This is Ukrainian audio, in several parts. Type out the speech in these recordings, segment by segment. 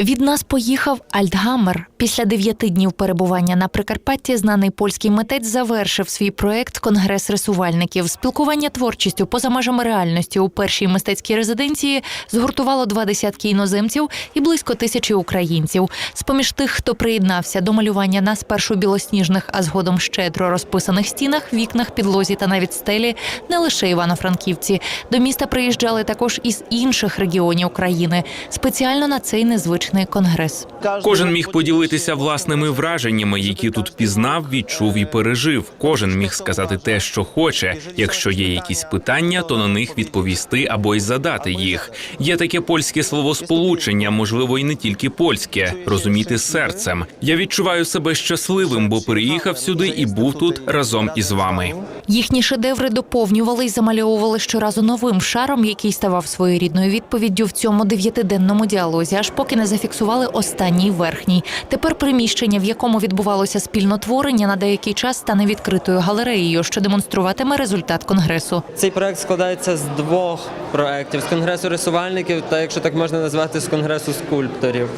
Від нас поїхав Альтгаммер. Після дев'яти днів перебування на Прикарпатті знаний польський митець завершив свій проект Конгрес рисувальників. Спілкування творчістю поза межами реальності у першій мистецькій резиденції згуртувало два десятки іноземців і близько тисячі українців. З поміж тих, хто приєднався до малювання на спершу білосніжних, а згодом щедро розписаних стінах, вікнах, підлозі та навіть стелі, не лише івано-франківці. До міста приїжджали також із інших регіонів країни спеціально на цей незвичний конгрес. Кожен міг поділитися власними враженнями, які тут пізнав, відчув і пережив. Кожен міг сказати те, що хоче. Якщо є якісь питання, то на них відповісти або й задати їх. Є таке польське словосполучення, можливо, і не тільки польське, розуміти серцем. Я відчуваю себе щасливим, бо приїхав сюди і був тут разом із вами. Їхні шедеври доповнювали й замальовували щоразу новим шаром, який ставав своєрідною відповіддю в цьому дев'ятиденному діалозі, аж поки не зафіксували останній верхній. Тепер приміщення, в якому відбувалося спільнотворення, на деякий час стане відкритою галереєю, що демонструватиме результат конгресу. Цей проект складається з двох проєктів: з конгресу рисувальників та, якщо так можна назвати, з конгресу скульпторів.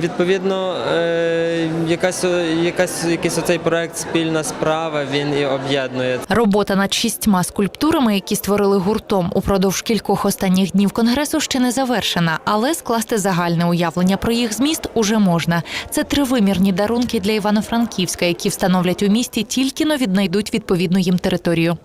Відповідно, е, якась, якась, якийсь оцей проект спільна справа він і об'єднує. Робота над шістьма скульптурами, які створили гуртом упродовж кількох останніх днів конгресу, ще не завершена, але скласти загальне уявлення про їх зміст уже можна. Це тривимірні дарунки для Івано-Франківська, які встановлять у місті тільки но віднайдуть відповідну їм територію.